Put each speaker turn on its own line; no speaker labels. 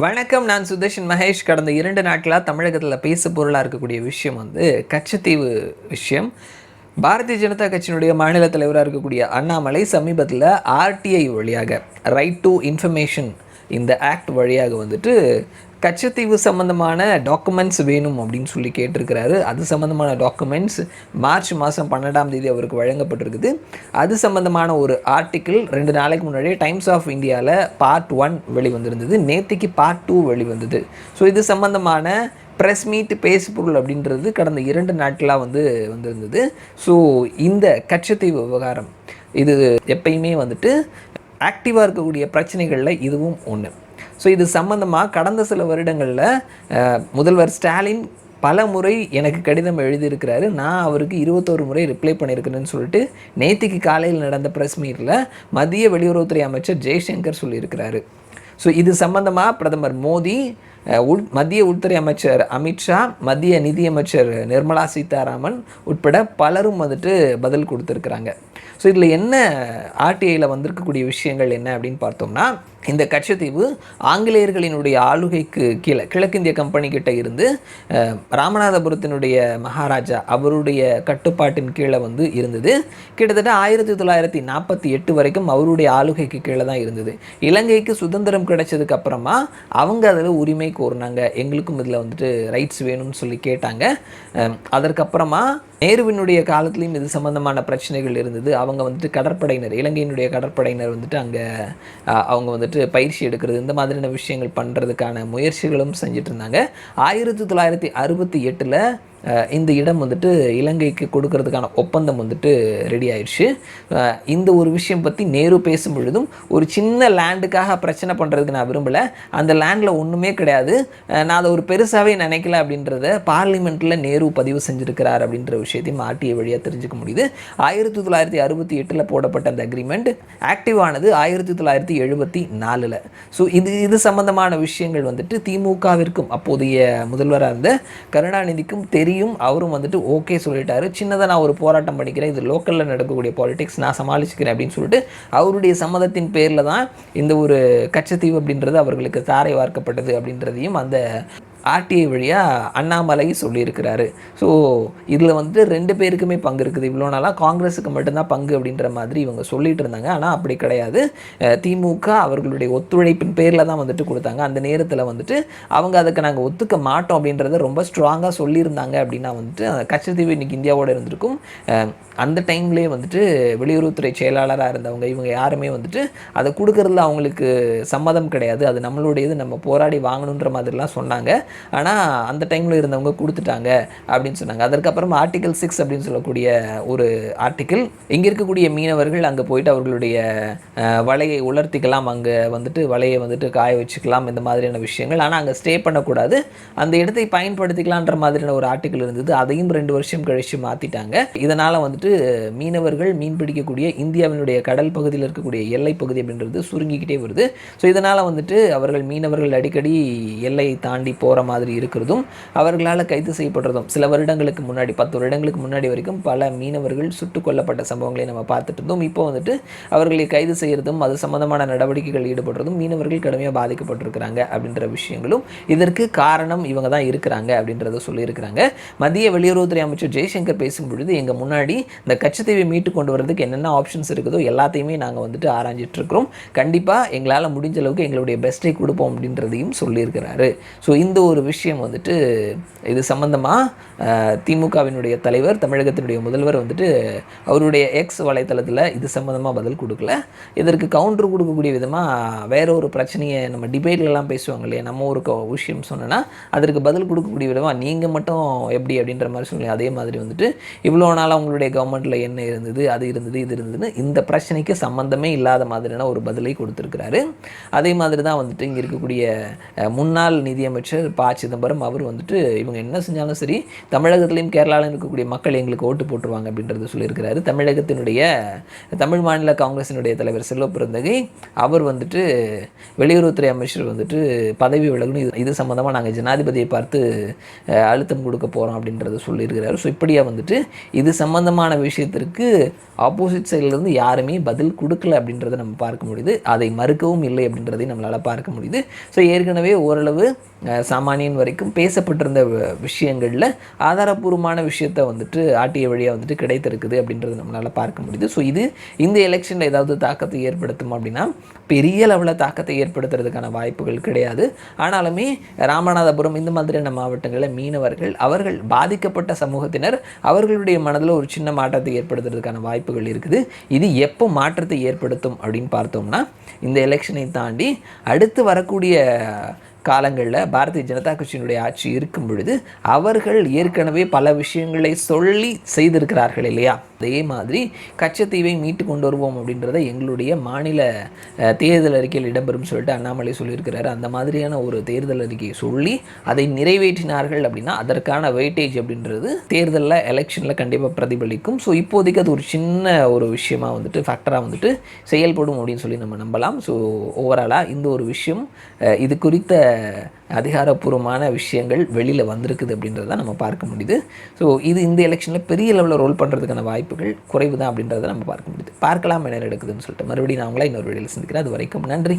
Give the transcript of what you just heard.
வணக்கம் நான் சுதர்ஷன் மகேஷ். கடந்த இரண்டு நாட்களாக தமிழகத்தில் பேசு பொருளாக இருக்கக்கூடிய விஷயம் வந்து கச்சத்தீவு விஷயம். பாரதிய ஜனதா கட்சியினுடைய மாநில தலைவராக இருக்கக்கூடிய அண்ணாமலை சமீபத்தில் ஆர்டிஐ வழியாக ரைட் டு இன்ஃபர்மேஷன் இந்த ஆக்ட் வழியாக வந்துட்டு கச்சத்தீவு சம்மந்தமான டாக்குமெண்ட்ஸ் வேணும் அப்படின்னு சொல்லி கேட்டிருக்கிறாரு. அது சம்மந்தமான டாக்குமெண்ட்ஸ் மார்ச் மாதம் பன்னெண்டாம் தேதி அவருக்கு வழங்கப்பட்டிருக்குது. அது சம்மந்தமான ஒரு ஆர்டிக்கிள் ரெண்டு நாளைக்கு முன்னாடியே டைம்ஸ் ஆஃப் இந்தியாவில் பார்ட் ஒன் வெளிவந்திருந்தது. நேத்திக்கு பார்ட் டூ வெளிவந்தது. ஸோ இது சம்மந்தமான ப்ரெஸ் மீட் பேசு பொருள் அப்படின்றது கடந்த இரண்டு நாட்களாக வந்து வந்திருந்தது. ஸோ இந்த கச்சத்தீவு விவகாரம் இது எப்பயுமே வந்துட்டு ஆக்டிவாக இருக்கக்கூடிய பிரச்சனைகளில் இதுவும் ஒன்று ஸோ இது சம்மந்தமாக கடந்த சில வருடங்களில் முதல்வர் ஸ்டாலின் பல முறை எனக்கு கடிதம் எழுதியிருக்கிறாரு. நான் அவருக்கு இருபத்தோரு முறை ரிப்ளை பண்ணியிருக்கிறேன்னு சொல்லிட்டு நேத்திக்கு காலையில் நடந்த ப்ரெஸ் மீட்டில் மத்திய வெளியுறவுத்துறை அமைச்சர் ஜெய்சங்கர் சொல்லியிருக்கிறாரு. ஸோ இது சம்பந்தமாக பிரதமர் மோடி அஹ், உள் மத்திய உள்துறை அமைச்சர் அமித்ஷா மத்திய நிதியமைச்சர் நிர்மலா சீதாராமன் உட்பட பலரும் வந்துட்டு பதில் கொடுத்துருக்குறாங்க. ஸோ இதில் என்ன ஆர்டிஐயில் வந்திருக்கக்கூடிய விஷயங்கள் என்ன அப்படின்னு பார்த்தோம்னா இந்த கச்சத்தீவு ஆங்கிலேயர்களினுடைய ஆளுகைக்கு கீழே கிழக்கிந்திய கம்பெனி கிட்ட இருந்து ராமநாதபுரத்தினுடைய மகாராஜா அவருடைய கட்டுப்பாட்டின் கீழே வந்து இருந்தது. கிட்டத்தட்ட ஆயிரத்தி தொள்ளாயிரத்தி நாற்பத்தி எட்டு வரைக்கும் அவருடைய ஆளுகைக்கு கீழே தான் இருந்தது. இலங்கைக்கு சுதந்திரம் கிடைச்சதுக்கு அப்புறமா அவங்க அதில் உரிமை கோரினாங்க. எங்களுக்கும் இதில் வந்துட்டு ரைட்ஸ் வேணும்னு சொல்லி கேட்டாங்க. அதற்கப்புறமா நேருவினுடைய காலத்துலேயும் இது சம்மந்தமான பிரச்சனைகள் இருந்தது. அவங்க வந்துட்டு கடற்படையினர் இலங்கையினுடைய கடற்படையினர் வந்துட்டு அங்கே அவங்க வந்துட்டு பயிற்சி எடுக்கிறது இந்த மாதிரியான விஷயங்கள் பண்ணுறதுக்கான முயற்சிகளும் செஞ்சிட்ருந்தாங்க ஆயிரத்தி தொள்ளாயிரத்தி அறுபத்தி எட்டில் இந்த இடம் வந்துட்டு இலங்கைக்கு கொடுக்கறதுக்கான ஒப்பந்தம் வந்துட்டு ரெடி ஆயிடுச்சு. இந்த ஒரு விஷயம் பற்றி நேரு பேசும் பொழுதும் ஒரு சின்ன லேண்டுக்காக பிரச்சனை பண்ணுறதுக்கு நான் விரும்பலை. அந்த லேண்டில் ஒன்றுமே கிடையாது. நான் அதை ஒரு பெருசாகவே நினைக்கல அப்படின்றத பார்லிமெண்ட்டில் நேரு பதிவு செஞ்சுருக்கிறார் அப்படின்ற விஷயத்தையும் ஆர்டிஐ வழியாக தெரிஞ்சுக்க முடியுது. ஆயிரத்தி தொள்ளாயிரத்தி அறுபத்தி எட்டில் போடப்பட்ட அந்த அக்ரிமெண்ட் ஆக்டிவ் ஆனது ஆயிரத்தி தொள்ளாயிரத்தி எழுபத்தி நாலில். ஸோ இது இது சம்மந்தமான விஷயங்கள் வந்துட்டு திமுகவிற்கும் அப்போதைய முதல்வராக இருந்த கருணாநிதிக்கும் தெரியும். அவரும் வந்துட்டு ஓகே சொல்லிட்டாரு. சின்னதாக நான் ஒரு போராட்டம் பண்ணிக்கிறேன். இது லோக்கலில் நடக்கக்கூடிய பாலிடிக்ஸ் நான் சமாளிச்சுக்கிறேன் அப்படின்னு சொல்லிட்டு அவருடைய சம்மதத்தின் பேரில் தான் இந்த ஒரு கச்சத்தீவு அப்படின்றது அவர்களுக்கு தாரை வார்க்கப்பட்டது அப்படின்றதையும் அந்த ஆர்டிஐ வழியாக அண்ணாமலை சொல்லியிருக்கிறாரு. ஸோ இதில் வந்துட்டு ரெண்டு பேருக்குமே பங்கு இருக்குது. இவ்வளோ நாளாக காங்கிரஸுக்கு மட்டும்தான் பங்கு அப்படின்ற மாதிரி இவங்க சொல்லிட்டு இருந்தாங்க. ஆனால் அப்படி கிடையாது. திமுக அவர்களுடைய ஒத்துழைப்பின் பேரில் தான் வந்துட்டு கொடுத்தாங்க. அந்த நேரத்தில் வந்துட்டு அவங்க அதுக்கு நாங்கள் ஒத்துக்க மாட்டோம் அப்படின்றத ரொம்ப ஸ்ட்ராங்காக சொல்லியிருந்தாங்க அப்படின்னா வந்துட்டு அந்த கச்சத்தீவு இன்னைக்கு இந்தியாவோட இருந்திருக்கும். அந்த டைம்லேயே வந்துட்டு வெளியுறவுத்துறை செயலாளராக இருந்தவங்க இவங்க யாருமே வந்துட்டு அதை கொடுக்கறதுல அவங்களுக்கு சம்மதம் கிடையாது. அது நம்மளுடையது. நம்ம போராடி வாங்கணுன்ற மாதிரிலாம் சொன்னாங்க. ஆனால் அந்த டைமில் இருந்தவங்க கொடுத்துட்டாங்க அப்படின்னு சொன்னாங்க. அதற்கப்புறம் ஆர்டிகல் சிக்ஸ் அப்படின்னு சொல்லக்கூடிய ஒரு ஆர்டிக்கிள் இங்கே இருக்கக்கூடிய மீனவர்கள் அங்கே போயிட்டு அவர்களுடைய வலையை உலர்த்திக்கலாம். அங்கே வந்துட்டு வலையை வந்துட்டு காய வச்சுக்கலாம் இந்த மாதிரியான விஷயங்கள். ஆனால் அங்கே ஸ்டே பண்ணக்கூடாது. அந்த இடத்தை பயன்படுத்திக்கலான்ற மாதிரியான ஒரு ஆர்டிக்கிள் இருந்தது. அதையும் ரெண்டு வருஷம் கழித்து மாற்றிட்டாங்க இதனால் வந்துட்டு மீனவர்கள் மீன் பிடிக்கக்கூடிய இந்தியாவினுடைய கடல் பகுதியில் இருக்கக்கூடிய எல்லை பகுதி அப்படின்றது சுருங்கிக்கிட்டே வருது. ஸோ இதனால் வந்துட்டு அவர்கள் மீனவர்கள் அடிக்கடி எல்லை தாண்டி போகிற போகிற மாதிரி இருக்கிறதும் அவர்களால் கைது செய்யப்படுறதும் சில வருடங்களுக்கு முன்னாடி பத்து வருடங்களுக்கு முன்னாடி வரைக்கும் பல மீனவர்கள் சுட்டுக் கொல்லப்பட்ட சம்பவங்களை நம்ம பார்த்துட்டு இருந்தோம். இப்போ வந்துட்டு அவர்களை கைது செய்கிறதும் அது சம்மந்தமான நடவடிக்கைகள் ஈடுபடுறதும் மீனவர்கள் கடுமையாக பாதிக்கப்பட்டிருக்கிறாங்க அப்படின்ற விஷயங்களும் இதற்கு காரணம் இவங்க தான் இருக்கிறாங்க அப்படின்றத சொல்லியிருக்கிறாங்க. மத்திய வெளியுறவுத்துறை அமைச்சர் ஜெய்சங்கர் பேசும் பொழுது எங்கள் முன்னாடி இந்த கச்சத்தீவை மீட்டு கொண்டு வரதுக்கு என்னென்ன ஆப்ஷன்ஸ் இருக்குதோ எல்லாத்தையுமே நாங்கள் வந்துட்டு ஆராய்ஞ்சிட்டு இருக்கிறோம். கண்டிப்பாக எங்களால் முடிஞ்ச அளவுக்கு எங்களுடைய பெஸ்ட்டை கொடுப்போம் அப்படின்றதையும் சொல்லியிருக்கிறாரு. ஸோ இந்த ஒரு விஷயம் வந்துட்டு இது சம்மந்தமாக திமுகவினுடைய தலைவர் தமிழகத்தினுடைய முதல்வர் வந்துட்டு அவருடைய எக்ஸ் வலைத்தளத்தில் இது சம்மந்தமாக பதில் கொடுக்கல. இதற்கு கவுண்டர் கொடுக்கக்கூடிய விதமாக வேற ஒரு பிரச்சனையை நம்ம டிபேட்லலாம் பேசுவாங்க இல்லையா? நம்ம ஒரு க- விஷயம் சொன்னோன்னா அதற்கு பதில் கொடுக்கக்கூடிய விதமாக நீங்கள் மட்டும் எப்படி அப்படின்ற மாதிரி சொல்லி அதே மாதிரி வந்துட்டு இவ்வளோ நாளாக அவங்களுடைய கவர்மெண்ட்டில் என்ன இருந்தது அது இருந்தது இது இருந்ததுன்னு இந்த பிரச்சனைக்கு சம்மந்தமே இல்லாத மாதிரியான ஒரு பதிலை கொடுத்துருக்கிறாரு. அதே மாதிரி தான் வந்துட்டு இங்கே இருக்கக்கூடிய முன்னாள் நிதியமைச்சர் ப சிதம்பரம் அவர் வந்துட்டு இவங்க என்ன செஞ்சாலும் சரி தமிழகத்திலையும் கேரளாவிலும் இருக்கக்கூடிய மக்கள் எங்களுக்கு ஓட்டு போட்டுருவாங்க அப்படின்றது சொல்லியிருக்கிறாரு. தமிழகத்தினுடைய தமிழ் மாநில காங்கிரசினுடைய தலைவர் செல்வ பிறந்தகை அவர் வந்துட்டு வெளியுறவுத்துறை அமைச்சர் வந்துட்டு பதவி விலகணும் இது இது சம்மந்தமாக நாங்கள் ஜனாதிபதியை பார்த்து அழுத்தம் கொடுக்க போகிறோம் அப்படின்றத சொல்லியிருக்கிறாரு. ஸோ இப்படியா வந்துட்டு இது சம்மந்தமான விஷயத்திற்கு ஆப்போசிட் சைட்லேருந்து யாருமே பதில் கொடுக்கல அப்படின்றத நம்ம பார்க்க முடியுது. அதை மறுக்கவும் இல்லை அப்படின்றதையும் நம்மளால் பார்க்க முடியுது. ஸோ ஏற்கனவே ஓரளவு சம சாமானியன் வரைக்கும் பேசப்பட்டிருந்த விஷயங்களில் ஆதாரப்பூர்வமான விஷயத்தை வந்துட்டு ஆட்டிய வழியாக வந்துட்டு கிடைத்திருக்குது அப்படின்றது நம்மளால் பார்க்க முடியுது. ஸோ இது இந்த எலெக்ஷனில் ஏதாவது தாக்கத்தை ஏற்படுத்தும் அப்படின்னா பெரிய லெவலில் தாக்கத்தை ஏற்படுத்துறதுக்கான வாய்ப்புகள் கிடையாது. ஆனாலுமே ராமநாதபுரம் இந்த மாதிரியான மாவட்டங்களில் மீனவர்கள் அவர்கள் பாதிக்கப்பட்ட சமூகத்தினர் அவர்களுடைய மனதில் ஒரு சின்ன மாற்றத்தை ஏற்படுத்துறதுக்கான வாய்ப்புகள் இருக்குது. இது எப்போ மாற்றத்தை ஏற்படுத்தும் அப்படின்னு பார்த்தோம்னா இந்த எலெக்ஷனை தாண்டி அடுத்து வரக்கூடிய காலங்களில் பாரதிய ஜனதா கட்சியினுடைய ஆட்சி இருக்கும் பொழுது அவர்கள் ஏற்கனவே பல விஷயங்களை சொல்லி செய்திருக்கிறார்கள் இல்லையா? அதே மாதிரி கச்சத்தீவை மீட்டு கொண்டு வருவோம் அப்படின்றத எங்களுடைய மாநில தேர்தல் அறிக்கையில் இடம்பெறும் சொல்லிட்டு அண்ணாமலை சொல்லியிருக்கிறாரு. அந்த மாதிரியான ஒரு தேர்தல் அறிக்கையை சொல்லி அதை நிறைவேற்றினார்கள் அப்படின்னா அதற்கான வெயிட்டேஜ் அப்படின்றது தேர்தலில் எலெக்ஷனில் கண்டிப்பாக பிரதிபலிக்கும். ஸோ இப்போதைக்கு அது ஒரு சின்ன ஒரு விஷயமாக வந்துட்டு ஃபேக்டராக வந்துட்டு செயல்படும் அப்படின்னு சொல்லி நம்ம நம்பலாம். ஸோ ஓவராலாக இந்த ஒரு விஷயம் இது குறித்த அதிகாரப்பூர்வமான விஷயங்கள் வெளியில் வந்திருக்குது அப்படின்றத நம்ம பார்க்க முடியுது. ஸோ இது இந்த எலெக்ஷனில் பெரிய லெவலில் ரோல் பண்ணுறதுக்கான வாய்ப்புகள் குறைவு தான் அப்படின்றத நம்ம பார்க்க முடியுது. பார்க்கலாம் என்ன நடக்குதுன்னு சொல்லிட்டு மறுபடியும் நான் உங்களை இன்னொரு வீடியோவில் சந்திக்கிறேன். அது வரைக்கும் நன்றி.